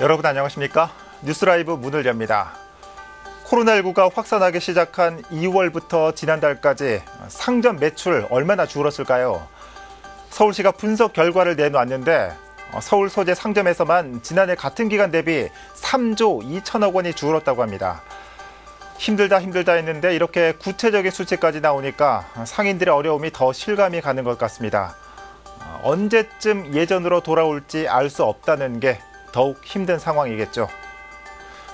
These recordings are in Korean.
여러분 안녕하십니까? 뉴스라이브 문을 엽니다. 코로나19가 확산하기 시작한 2월부터 지난달까지 상점 매출 얼마나 줄었을까요? 서울시가 분석 결과를 내놓았는데 어, 서울 소재 상점에서만 지난해 같은 기간 대비 3조 2천억 원이 줄었다고 합니다. 힘들다 힘들다 했는데 이렇게 구체적인 수치까지 나오니까 상인들의 어려움이 더 실감이 가는 것 같습니다. 어, 언제쯤 예전으로 돌아올지 알 수 없다는 게 더욱 힘든 상황이겠죠.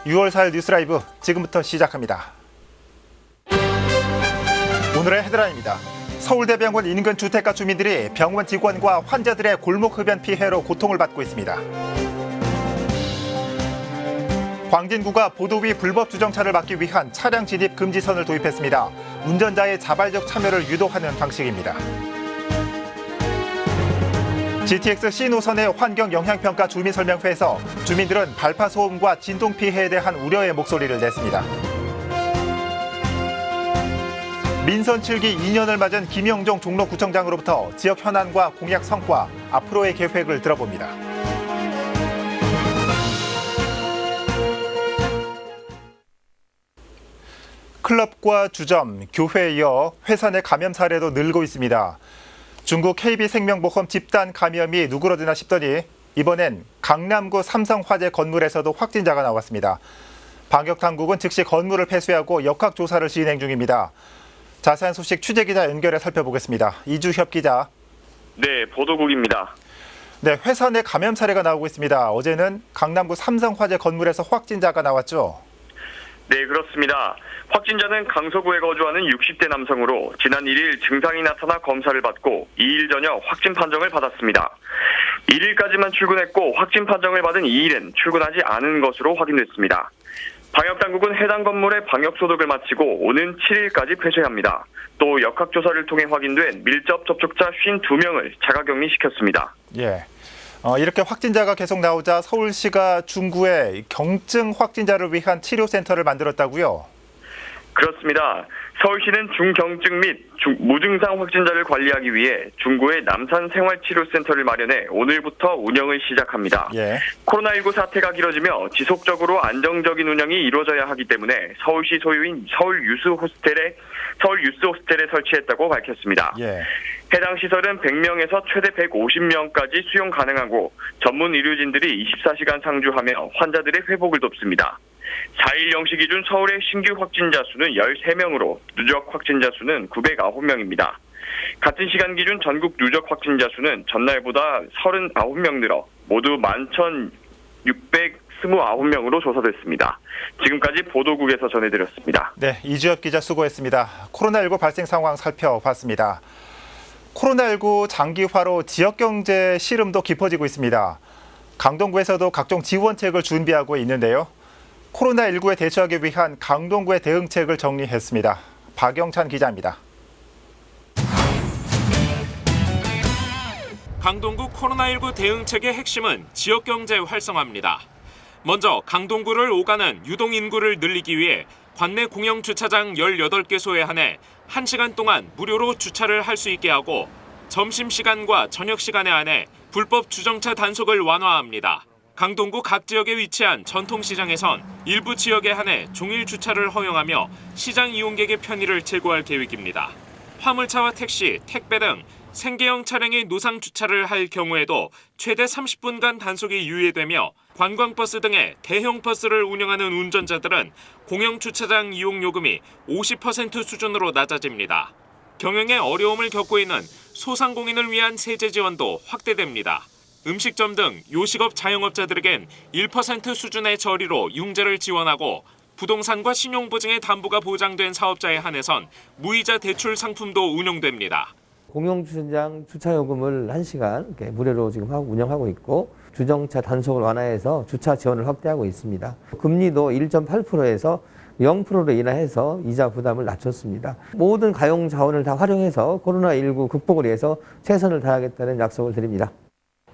6월 4일 뉴스 라이브 지금부터 시작합니다. 오늘의 헤드라인입니다. 서울대병원 인근 주택가 주민들이 병원 직원과 환자들의 골목 흡연 피해로 고통을 받고 있습니다. 광진구가 보도 위 불법 주정차를 막기 위한 차량 진입 금지선을 도입했습니다. 운전자의 자발적 참여를 유도하는 방식입니다. GTX C 노선의 환경 영향 평가 주민 설명회에서 주민들은 발파 소음과 진동 피해에 대한 우려의 목소리를 냈습니다. 민선 7기 2년을 맞은 김영종 종로구청장으로부터 지역 현안과 공약 성과, 앞으로의 계획을 들어봅니다. 클럽과 주점, 교회에 이어 회사 내 감염 사례도 늘고 있습니다. 중국 KB생명보험 집단 감염이 누그러드나 싶더니 이번엔 강남구 삼성화재 건물에서도 확진자가 나왔습니다. 방역 당국은 즉시 건물을 폐쇄하고 역학 조사를 진행 중입니다. 자세한 소식 취재 기자 연결해 살펴보겠습니다. 이주협 기자. 네, 보도국입니다. 네, 회사 내 감염 사례가 나오고 있습니다. 어제는 강남구 삼성화재 건물에서 확진자가 나왔죠. 네, 그렇습니다. 확진자는 강서구에 거주하는 60대 남성으로 지난 1일 증상이 나타나 검사를 받고 2일 저녁 확진 판정을 받았습니다. 1일까지만 출근했고 확진 판정을 받은 2일엔 출근하지 않은 것으로 확인됐습니다. 방역당국은 해당 건물의 방역소독을 마치고 오는 7일까지 폐쇄합니다. 또 역학조사를 통해 확인된 밀접 접촉자 52명을 자가격리시켰습니다. 예. 어, 이렇게 확진자가 계속 나오자 서울시가 중구에 경증 확진자를 위한 치료센터를 만들었다고요? 그렇습니다. 서울시는 중경증 및 중- 무증상 확진자를 관리하기 위해 중구의 남산 생활치료센터를 마련해 오늘부터 운영을 시작합니다. 예. 코로나19 사태가 길어지며 지속적으로 안정적인 운영이 이루어져야 하기 때문에 서울시 소유인 서울 유스 호스텔에 서울 유스 호스텔에 설치했다고 밝혔습니다. 예. 해당 시설은 100명에서 최대 150명까지 수용 가능하고 전문 의료진들이 24시간 상주하며 환자들의 회복을 돕습니다. 4일 0시 기준 서울의 신규 확진자 수는 13명으로 누적 확진자 수는 909명입니다. 같은 시간 기준 전국 누적 확진자 수는 전날보다 39명 늘어 모두 11,629명으로 조사됐습니다. 지금까지 보도국에서 전해드렸습니다. 네, 이주엽 기자 수고했습니다. 코로나19 발생 상황 살펴봤습니다. 코로나19 장기화로 지역 경제 시름도 깊어지고 있습니다. 강동구에서도 각종 지원책을 준비하고 있는데요. 코로나19에 대처하기 위한 강동구의 대응책을 정리했습니다. 박영찬 기자입니다. 강동구 코로나19 대응책의 핵심은 지역 경제 활성화입니다. 먼저 강동구를 오가는 유동 인구를 늘리기 위해 관내 공영 주차장 18개소에 한해 1시간 동안 무료로 주차를 할 수 있게 하고 점심 시간과 저녁 시간에 한해 불법 주정차 단속을 완화합니다. 강동구 각 지역에 위치한 전통시장에선 일부 지역에 한해 종일 주차를 허용하며 시장 이용객의 편의를 제고할 계획입니다. 화물차와 택시, 택배 등 생계형 차량이 노상 주차를 할 경우에도 최대 30분간 단속이 유예되며 관광버스 등의 대형 버스를 운영하는 운전자들은 공영 주차장 이용 요금이 50% 수준으로 낮아집니다. 경영에 어려움을 겪고 있는 소상공인을 위한 세제 지원도 확대됩니다. 음식점 등 요식업 자영업자들에겐 1% 수준의 저리로 융자를 지원하고 부동산과 신용보증의 담보가 보장된 사업자에 한해선 무이자 대출 상품도 운용됩니다. 공영주차장 주차요금을 1시간 이렇게 무료로 지금 하고 운영하고 있고 주정차 단속을 완화해서 주차 지원을 확대하고 있습니다. 금리도 1.8%에서 0%로 인하해서 이자 부담을 낮췄습니다. 모든 가용 자원을 다 활용해서 코로나19 극복을 위해서 최선을 다하겠다는 약속을 드립니다.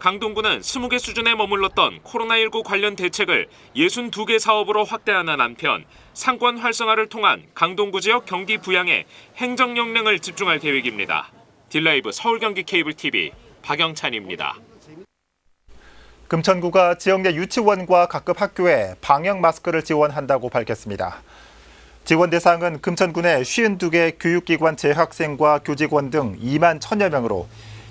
강동구는 20개 수준에 머물렀던 코로나19 관련 대책을 62개 사업으로 확대하는 한편 상권 활성화를 통한 강동구 지역 경기 부양에 행정 역량을 집중할 계획입니다. 딜라이브 서울 경기 케이블 TV 박영찬입니다. 금천구가 지역 내 유치원과 각급 학교에 방역 마스크를 지원한다고 밝혔습니다. 지원 대상은 금천구 내 52개 교육기관 재학생과 교직원 등 2만 1천여 명으로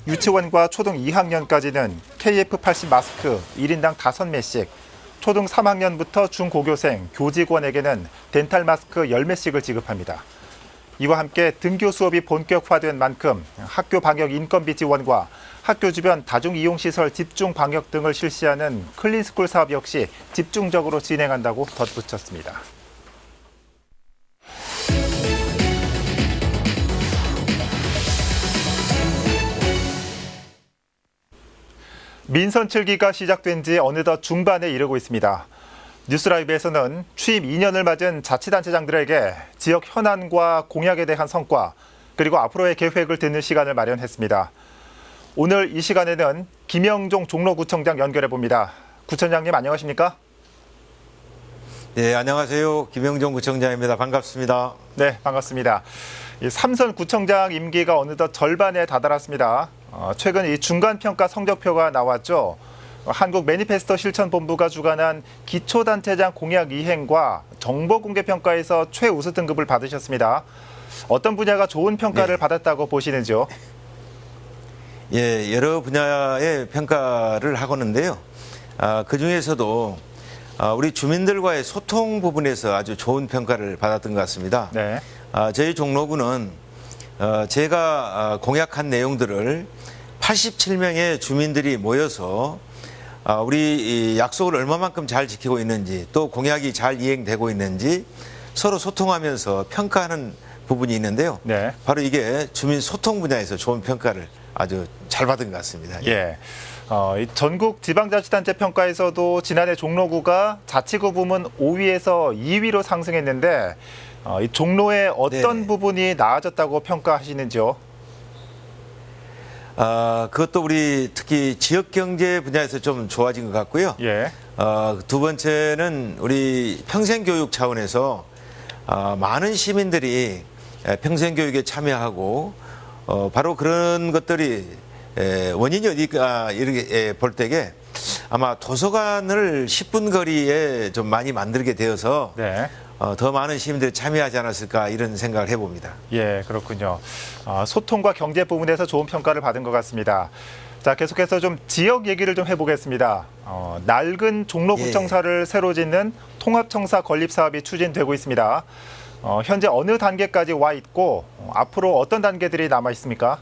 유치원과 초등 2학년까지는 KF80 마스크 1인당 5매씩, 초등 3학년부터 중고교생, 교직원에게는 덴탈 마스크 10매씩을 지급합니다. 이와 함께 등교 수업이 본격화된 만큼 학교 방역 인건비 지원과 학교 주변 다중 이용 시설 집중 방역 등을 실시하는 클린스쿨 사업 역시 집중적으로 진행한다고 덧붙였습니다. 민선 7기가 시작된 지 어느덧 중반에 이르고 있습니다. 뉴스라이브에서는 취임 2년을 맞은 자치단체장들에게 지역 현안과 공약에 대한 성과 그리고 앞으로의 계획을 듣는 시간을 마련했습니다. 오늘 이 시간에는 김영종 종로구청장 연결해 봅니다. 구청장님 안녕하십니까? 네, 안녕하세요. 김영종 구청장입니다. 반갑습니다. 네, 반갑습니다. 이 삼선 구청장 임기가 어느덧 절반에 다다랐습니다. 어, 최근 이 중간 평가 성적표가 나왔죠. 어, 한국 매니페스토 실천본부가 주관한 기초단체장 공약 이행과 정보 공개 평가에서 최우수 등급을 받으셨습니다. 어떤 분야가 좋은 평가를 네. 받았다고 보시는지요? 예, 여러 분야의 평가를 하고는데요. 아, 그 중에서도 아, 우리 주민들과의 소통 부분에서 아주 좋은 평가를 받았던 것 같습니다. 네. 아, 저희 종로구는 어, 제가 아, 공약한 내용들을 87명의 주민들이 모여서 아, 우리 이 약속을 얼마만큼 잘 지키고 있는지 또 공약이 잘 이행되고 있는지 서로 소통하면서 평가하는 부분이 있는데요. 네. 바로 이게 주민 소통 분야에서 좋은 평가를 아주 잘 받은 것 같습니다. 예. 어, 이 전국 지방자치단체 평가에서도 지난해 종로구가 자치구 부문 5위에서 2위로 상승했는데 어, 이 종로의 어떤 네네. 부분이 나아졌다고 평가하시는지요? 아, 그것도 우리 특히 지역 경제 분야에서 좀 좋아진 것 같고요. 예. 어, 두 번째는 우리 평생 교육 차원에서 어, 많은 시민들이 에, 평생 교육에 참여하고 어, 바로 그런 것들이 에, 원인이 어디가 이렇게 에, 볼 때게 아마 도서관을 10분 거리에 좀 많이 만들게 되어서 네. 어, 더 많은 시민들이 참여하지 않았을까 이런 생각을 해봅니다. 예, 그렇군요. 아, 소통과 경제 부분에서 좋은 평가를 받은 것 같습니다. 자, 계속해서 좀 지역 얘기를 좀 해보겠습니다. 어, 낡은 종로구청사를 새로 짓는 통합청사 건립 사업이 추진되고 있습니다. 어, 현재 어느 단계까지 와 있고 어, 앞으로 어떤 단계들이 남아 있습니까?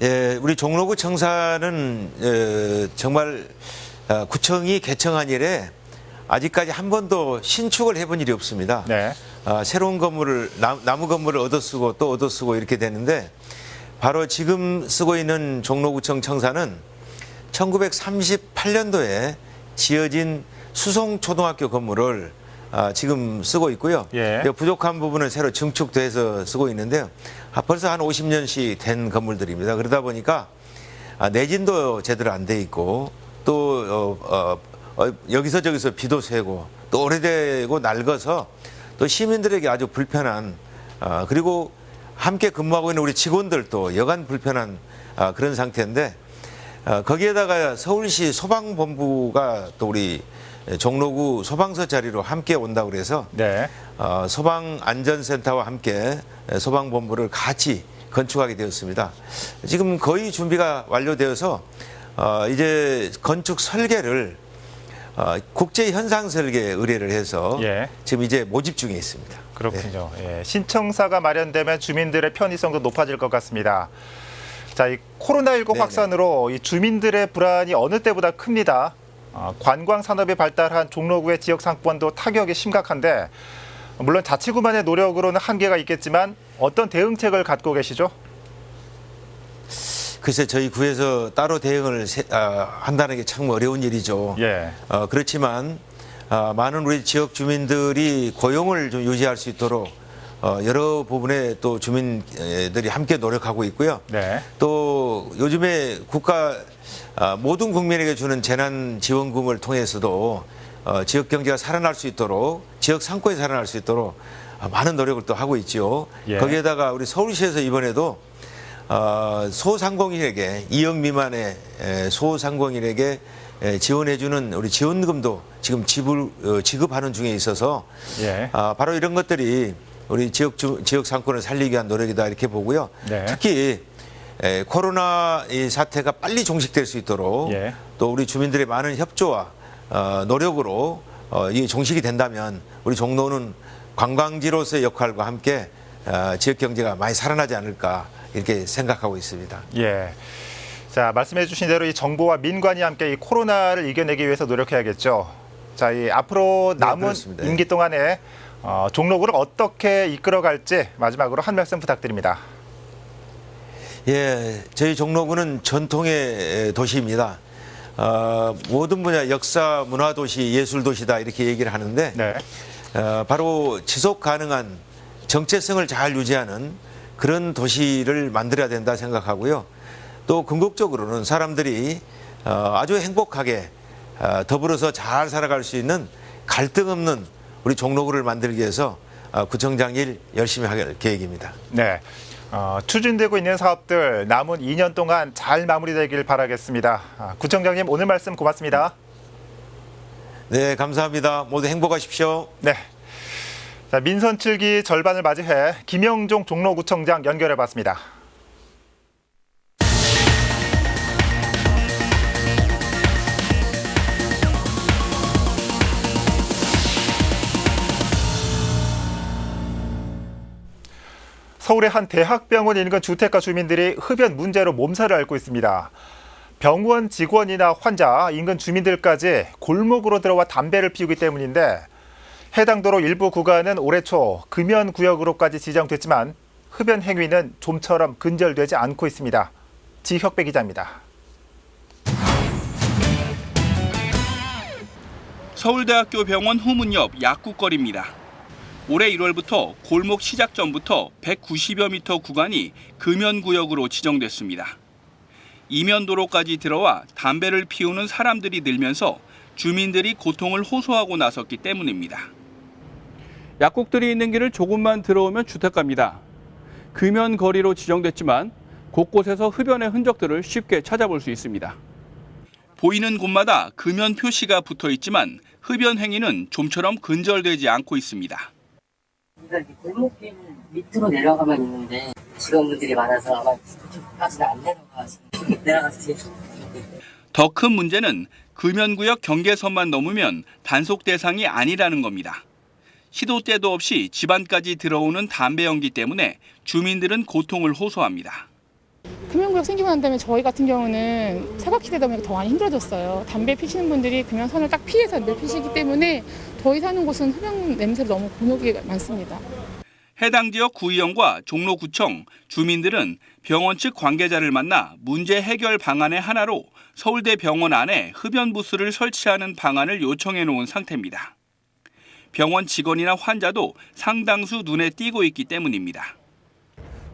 예, 우리 종로구 청사는 어, 정말 어, 구청이 개청한 이래 아직까지 한 번도 신축을 해본 일이 없습니다. 네. 아, 새로운 건물을 나, 나무 건물을 얻어 쓰고 또 얻어 쓰고 이렇게 되는데 바로 지금 쓰고 있는 종로구청 청사는 1938년도에 지어진 수송초등학교 건물을 아, 지금 쓰고 있고요. 예. 이 부족한 부분은 새로 증축돼서 쓰고 있는데요. 아, 벌써 한 50년씩 된 건물들입니다. 그러다 보니까 아, 내진도 제대로 안 돼 있고 또 어, 어, 어, 여기서 저기서 비도 새고 또 오래되고 낡아서 또 시민들에게 아주 불편한 아, 그리고 함께 근무하고 있는 우리 직원들도 여간 불편한 아, 그런 상태인데 어, 거기에다가 서울시 소방본부가 또 우리 종로구 소방서 자리로 함께 온다고 그래서 네. 어, 소방안전센터와 함께 소방본부를 같이 건축하게 되었습니다. 지금 거의 준비가 완료되어서 어, 이제 건축 설계를 어, 국제 현상 설계 의뢰를 해서 예. 지금 이제 모집 중에 있습니다. 그렇군요. 예, 신청사가 마련되면 주민들의 편의성도 높아질 것 같습니다. 자, 이 코로나19 네네. 확산으로 이 주민들의 불안이 어느 때보다 큽니다. 아, 관광 산업이 발달한 종로구의 지역 상권도 타격이 심각한데 물론 자치구만의 노력으로는 한계가 있겠지만 어떤 대응책을 갖고 계시죠? 글쎄 저희 구에서 따로 대응을 세- 아, 한다는 게 참 어려운 일이죠. 예. 어, 그렇지만 아, 많은 우리 지역 주민들이 고용을 좀 유지할 수 있도록 어, 여러 부분에 또 주민들이 함께 노력하고 있고요. 네. 또 요즘에 국가 아, 모든 국민에게 주는 재난 지원금을 통해서도 어, 지역 경제가 살아날 수 있도록 지역 상권이 살아날 수 있도록 아, 많은 노력을 또 하고 있지요. 예. 거기에다가 우리 서울시에서 이번에도 어, 소상공인에게 2억 미만의 에, 소상공인에게 에, 지원해주는 우리 지원금도 지금 지불, 어, 지급하는 중에 있어서 예. 아, 바로 이런 것들이 우리 지역 주, 지역 상권을 살리기 위한 노력이다 이렇게 보고요. 네. 특히 에, 코로나 이 사태가 빨리 종식될 수 있도록 예. 또 우리 주민들의 많은 협조와 어, 노력으로 어, 이 종식이 된다면 우리 종로는 관광지로서의 역할과 함께 어, 지역 경제가 많이 살아나지 않을까 이렇게 생각하고 있습니다. 예. 자, 말씀해 주신 대로 이 정부와 민관이 함께 이 코로나를 이겨내기 위해서 노력해야겠죠. 자, 이 앞으로 네, 남은 그렇습니다. 임기 동안에 어, 종로구를 어떻게 이끌어갈지 마지막으로 한 말씀 부탁드립니다. 예, 저희 종로구는 전통의 도시입니다. 어, 모든 분야 역사, 문화 도시, 예술 도시다 이렇게 얘기를 하는데 네. 어, 바로 지속 가능한 정체성을 잘 유지하는 그런 도시를 만들어야 된다 생각하고요. 또 궁극적으로는 사람들이 어, 아주 행복하게 어, 더불어서 잘 살아갈 수 있는 갈등 없는 우리 종로구를 만들기 위해서 어, 구청장 일 열심히 할 계획입니다. 네. 어, 추진되고 있는 사업들 남은 2년 동안 잘 마무리되길 바라겠습니다. 아, 구청장님 오늘 말씀 고맙습니다. 네, 감사합니다. 모두 행복하십시오. 네. 자, 민선 7기 절반을 맞이해 김영종 종로구청장 연결해 봤습니다. 서울의 한 대학병원 인근 주택가 주민들이 흡연 문제로 몸살을 앓고 있습니다. 병원 직원이나 환자, 인근 주민들까지 골목으로 들어와 담배를 피우기 때문인데 해당 도로 일부 구간은 올해 초 금연 구역으로까지 지정됐지만 흡연 행위는 좀처럼 근절되지 않고 있습니다. 지혁배 기자입니다. 서울대학교 병원 후문 옆 약국거리입니다. 올해 1월부터 골목 시작 전부터 190여 미터 구간이 금연 구역으로 지정됐습니다. 이면도로까지 들어와 담배를 피우는 사람들이 늘면서 주민들이 고통을 호소하고 나섰기 때문입니다. 약국들이 있는 길을 조금만 들어오면 주택가입니다. 금연 거리로 지정됐지만 곳곳에서 흡연의 흔적들을 쉽게 찾아볼 수 있습니다. 보이는 곳마다 금연 표시가 붙어 있지만 흡연 행위는 좀처럼 근절되지 않고 있습니다. 그러니까 골목길 밑으로 내려가만 있는데 직원분들이 많아서 아마 그쪽까지는 안 내려가서 내려가서 뒤에 더 큰 문제는 금연구역 경계선만 넘으면 단속 대상이 아니라는 겁니다. 시도 때도 없이 집안까지 들어오는 담배 연기 때문에 주민들은 고통을 호소합니다. 금연구역 생기고 난 다음에 저희 같은 경우는 사각지대다 보니까 더 많이 힘들어졌어요. 담배 피시는 분들이 금연선을 딱 피해서 담배 피시기 때문에 저희 사는 곳은 흡연 냄새가 너무 곤욕이 많습니다. 해당 지역 구의원과 종로구청, 주민들은 병원 측 관계자를 만나 문제 해결 방안의 하나로 서울대 병원 안에 흡연 부스를 설치하는 방안을 요청해 놓은 상태입니다. 병원 직원이나 환자도 상당수 눈에 띄고 있기 때문입니다.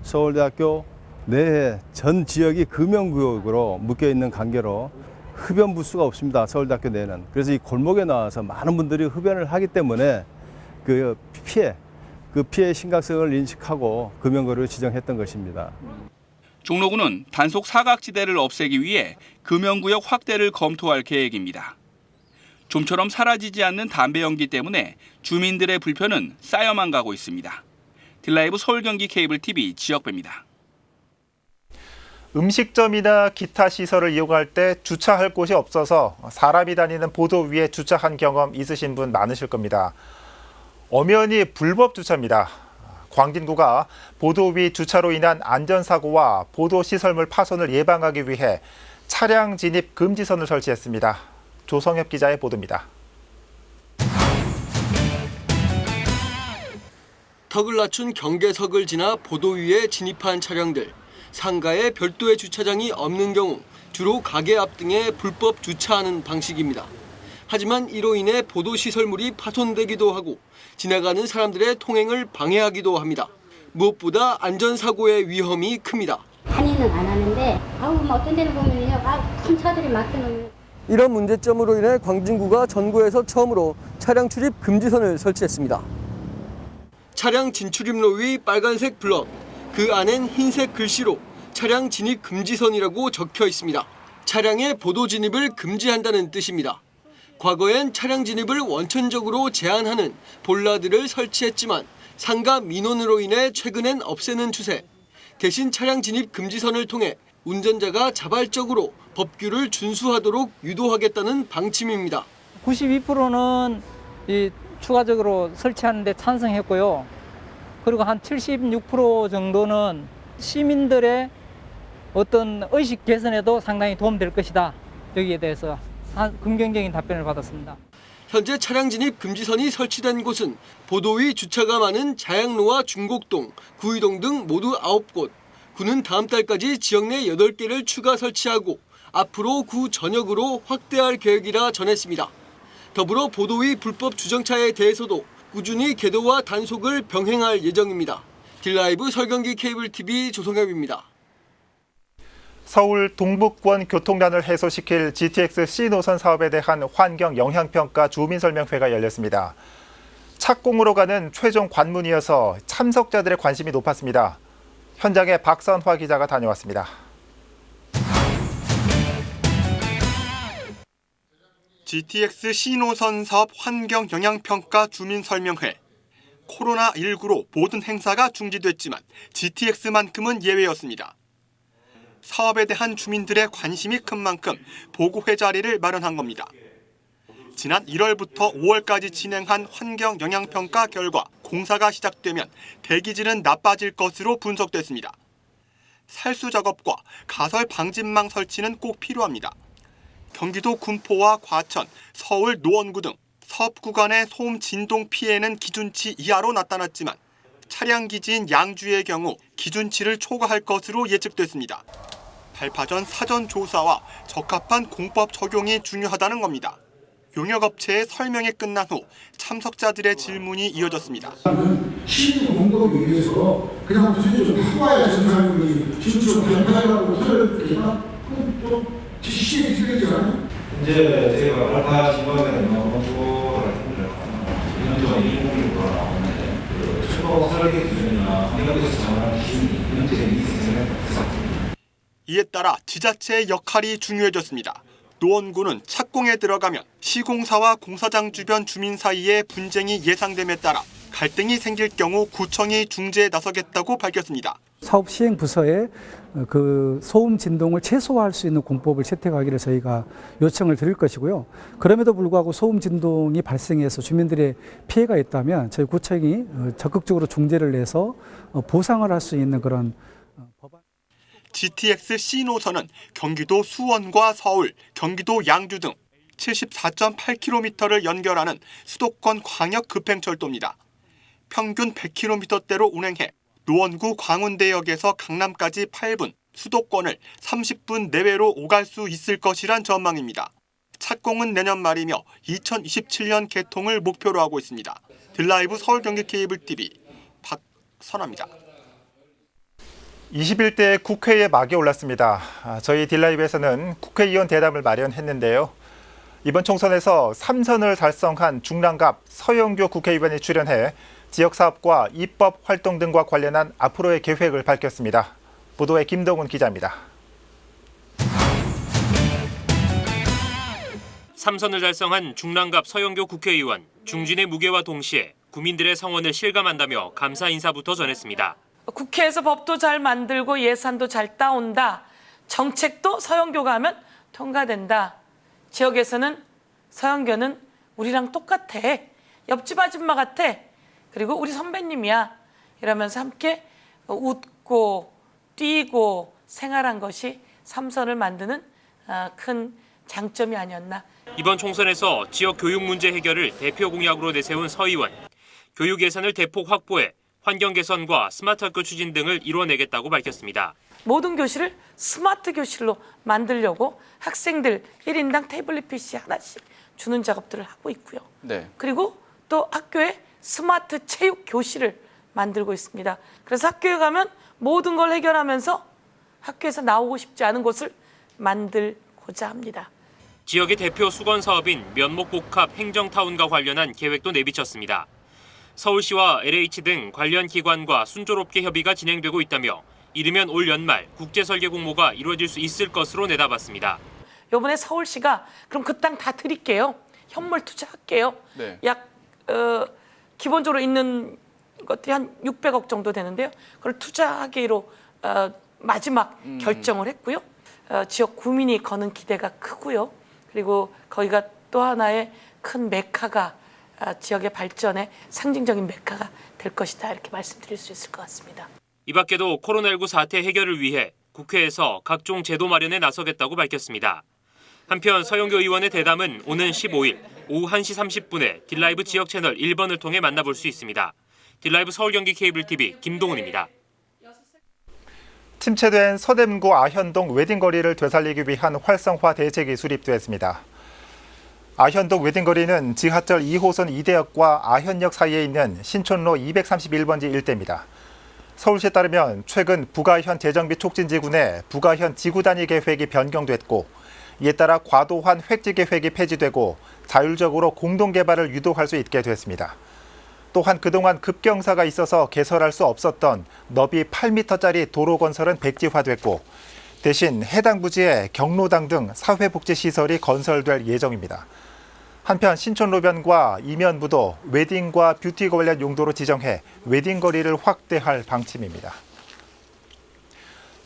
서울대학교 내에 전 지역이 금연구역으로 묶여 있는 관계로 흡연 부스가 없습니다. 서울대학교 내에는. 그래서 이 골목에 나와서 많은 분들이 흡연을 하기 때문에 그 피해, 그 피해 심각성을 인식하고 금연거리를 지정했던 것입니다. 종로구는 단속 사각지대를 없애기 위해 금연구역 확대를 검토할 계획입니다. 좀처럼 사라지지 않는 담배 연기 때문에 주민들의 불편은 쌓여만 가고 있습니다. 딜라이브 서울 경기 케이블 TV 지역배입니다. 음식점이나 기타 시설을 이용할 때 주차할 곳이 없어서 사람이 다니는 보도 위에 주차한 경험 있으신 분 많으실 겁니다. 엄연히 불법 주차입니다. 광진구가 보도 위 주차로 인한 안전사고와 보도 시설물 파손을 예방하기 위해 차량 진입 금지선을 설치했습니다. 조성엽 기자의 보도입니다. 턱을 낮춘 경계석을 지나 보도 위에 진입한 차량들. 상가에 별도의 주차장이 없는 경우 주로 가게 앞 등에 불법 주차하는 방식입니다. 하지만 이로 인해 보도 시설물이 파손되기도 하고 지나가는 사람들의 통행을 방해하기도 합니다. 무엇보다 안전사고의 위험이 큽니다. 한의는 안 하는데 아우 뭐 어떤 데는 보면요 아, 큰 차들이 막혀놓으면 이런 문제점으로 인해 광진구가 전국에서 처음으로 차량 출입 금지선을 설치했습니다. 차량 진출입로 위 빨간색 블럭, 그 안엔 흰색 글씨로 차량 진입 금지선이라고 적혀 있습니다. 차량의 보도 진입을 금지한다는 뜻입니다. 과거엔 차량 진입을 원천적으로 제한하는 볼라드를 설치했지만 상가 민원으로 인해 최근엔 없애는 추세. 대신 차량 진입 금지선을 통해 운전자가 자발적으로 법규를 준수하도록 유도하겠다는 방침입니다. 92%는 이 추가적으로 설치하는데 찬성했고요. 그리고 한 76% 정도는 시민들의 어떤 의식 개선에도 상당히 도움될 것이다. 여기에 대해서 한 긍정적인 답변을 받았습니다. 현재 차량 진입 금지선이 설치된 곳은 보도 위 주차가 많은 자양로와 중곡동, 구의동 등 모두 9곳. 구는 다음 달까지 지역 내 8개를 추가 설치하고 앞으로 구 전역으로 확대할 계획이라 전했습니다. 더불어 보도위 불법 주정차에 대해서도 꾸준히 계도와 단속을 병행할 예정입니다. 딜라이브 설경기 케이블 TV 조성엽입니다. 서울 동북권 교통난을 해소시킬 GTX C 노선 사업에 대한 환경 영향평가 주민 설명회가 열렸습니다. 착공으로 가는 최종 관문이어서 참석자들의 관심이 높았습니다. 현장에 박선화 기자가 다녀왔습니다. GTX 신호선 사업 환경 영향평가 주민 설명회. 코로나19로 모든 행사가 중지됐지만 GTX만큼은 예외였습니다. 사업에 대한 주민들의 관심이 큰 만큼 보고회 자리를 마련한 겁니다. 지난 1월부터 5월까지 진행한 환경 영향평가 결과 공사가 시작되면 대기질은 나빠질 것으로 분석됐습니다. 살수 작업과 가설 방진망 설치는 꼭 필요합니다. 경기도 군포와 과천, 서울 노원구 등 사업 구간의 소음 진동 피해는 기준치 이하로 나타났지만 차량 기지인 양주의 경우 기준치를 초과할 것으로 예측됐습니다. 발파 전 사전 조사와 적합한 공법 적용이 중요하다는 겁니다. 용역업체의 설명이 끝난 후 참석자들의 질문이 이어졌습니다. 시민 공급을 위해서 그냥 무슨 좀 해봐야 정상이 기술적으로 변화하려고 설득이나 좀 시행이 틀리잖아요. 이제 저희가 알파 점 인공적으로 나오는데 그 추가 설계 기준이나 기준이 이에 따라 지자체의 역할이 중요해졌습니다. 노원구는 착공에 들어가면 시공사와 공사장 주변 주민 사이에 분쟁이 예상됨에 따라 갈등이 생길 경우 구청이 중재에 나서겠다고 밝혔습니다. 사업 시행 부서에 그 소음 진동을 최소화할 수 있는 공법을 채택하기를 저희가 요청을 드릴 것이고요. 그럼에도 불구하고 소음 진동이 발생해서 주민들의 피해가 있다면 저희 구청이 적극적으로 중재를 내서 보상을 할 수 있는 그런 법안. GTX C 노선은 경기도 수원과 서울, 경기도 양주 등 74.8km를 연결하는 수도권 광역 급행철도입니다. 평균 100km대로 운행해 노원구 광운대역에서 강남까지 8분, 수도권을 30분 내외로 오갈 수 있을 것이란 전망입니다. 착공은 내년 말이며 2027년 개통을 목표로 하고 있습니다. 딜라이브 서울 경기 케이블 TV 박선아입니다. 21대 국회의 막이 올랐습니다. 아, 저희 딜라이브에서는 국회의원 대담을 마련했는데요. 이번 총선에서 3선을 달성한 중랑갑 서영교 국회의원이 출연해 지역 사업과 입법 활동 등과 관련한 앞으로의 계획을 밝혔습니다. 보도에 김동훈 기자입니다. 삼선을 달성한 중랑갑 서영교 국회의원 중진의 무게와 동시에 국민들의 성원을 실감한다며 감사 인사부터 전했습니다. 국회에서 법도 잘 만들고 예산도 잘 따온다. 정책도 서영교가 하면 통과된다. 지역에서는 서영교는 우리랑 똑같아. 옆집 아줌마 같아. 그리고 우리 선배님이야. 이러면서 함께 웃고 뛰고 생활한 것이 삼선을 만드는 아, 큰 장점이 아니었나. 이번 총선에서 지역 교육 문제 해결을 대표 공약으로 내세운 서 의원. 교육 예산을 대폭 확보해 환경 개선과 스마트 학교 추진 등을 이뤄내겠다고 밝혔습니다. 모든 교실을 스마트 교실로 만들려고 학생들 1인당 태블릿 PC 하나씩 주는 작업들을 하고 있고요. 네. 그리고 또 학교에 스마트 체육 교실을 만들고 있습니다. 그래서 학교에 가면 모든 걸 해결하면서 학교에서 나오고 싶지 않은 곳을 만들고자 합니다. 지역의 대표 수건 사업인 면목복합 행정타운과 관련한 계획도 내비쳤습니다. 서울시와 LH 등 관련 기관과 순조롭게 협의가 진행되고 있다며 이르면 올 연말 국제 설계 공모가 이루어질 수 있을 것으로 내다봤습니다. 요번에 서울시가 그럼 그 땅 다 드릴게요. 현물 투자할게요. 네. 약 어, 기본적으로 있는 것들이 한 600억 정도 되는데요. 그걸 투자하기로 어, 마지막 음. 결정을 했고요. 어, 지역 구민이 거는 기대가 크고요. 그리고 거기가 또 하나의 큰 메카가 아, 지역의 발전의 상징적인 메카가 될 것이다 이렇게 말씀드릴 수 있을 것 같습니다. 이 밖에도 코로나19 사태 해결을 위해 국회에서 각종 제도 마련에 나서겠다고 밝혔습니다. 한편 서영교 의원의 대담은 오는 15일 오후 1시 30분에 딜라이브 지역 채널 1번을 통해 만나볼 수 있습니다. 딜라이브 서울 경기 케이블 TV 김동훈입니다. 침체된 서대문구 아현동 웨딩거리를 되살리기 위한 활성화 대책이 수립됐습니다. 아현동 웨딩거리는 지하철 2호선 이대역과 아현역 사이에 있는 신촌로 231번지 일대입니다. 서울시에 따르면 최근 북아현 재정비 촉진지구 내 북아현 지구 단위 계획이 변경됐고 이에 따라 과도한 획지 계획이 폐지되고 자율적으로 공동 개발을 유도할 수 있게 됐습니다. 또한 그동안 급경사가 있어서 개설할 수 없었던 너비 8m짜리 도로 건설은 백지화됐고 대신 해당 부지에 경로당 등 사회복지시설이 건설될 예정입니다. 한편 신촌로변과 이면부도 웨딩과 뷰티 관련 용도로 지정해 웨딩 거리를 확대할 방침입니다.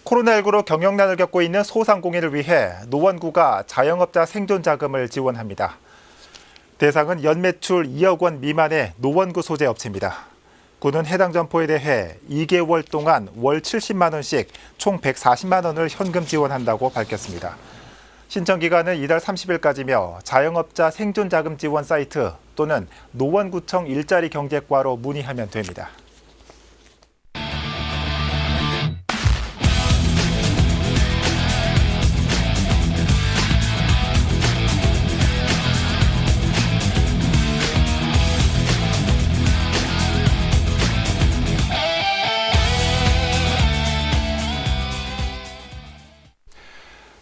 코로나19로 경영난을 겪고 있는 소상공인을 위해 노원구가 자영업자 생존 자금을 지원합니다. 대상은 연매출 2억 원 미만의 노원구 소재 업체입니다. 구는 해당 점포에 대해 2개월 동안 월 70만 원씩 총 140만 원을 현금 지원한다고 밝혔습니다. 신청 기간은 이달 30일까지며 자영업자 생존 자금 지원 사이트 또는 노원구청 일자리 경제과로 문의하면 됩니다.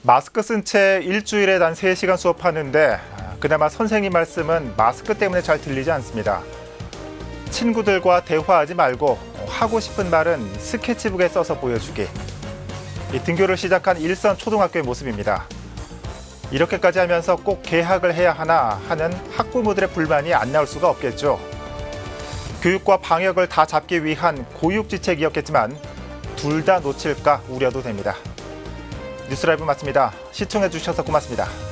마스크 쓴 채 일주일에 단 3시간 수업하는데 아, 그나마 선생님 말씀은 마스크 때문에 잘 들리지 않습니다. 친구들과 대화하지 말고 하고 싶은 말은 스케치북에 써서 보여주기. 이 등교를 시작한 일선 초등학교의 모습입니다. 이렇게까지 하면서 꼭 개학을 해야 하나 하는 학부모들의 불만이 안 나올 수가 없겠죠. 교육과 방역을 다 잡기 위한 고육지책이었겠지만 둘 다 놓칠까 우려도 됩니다. 뉴스라이브 마칩니다. 시청해 주셔서 고맙습니다.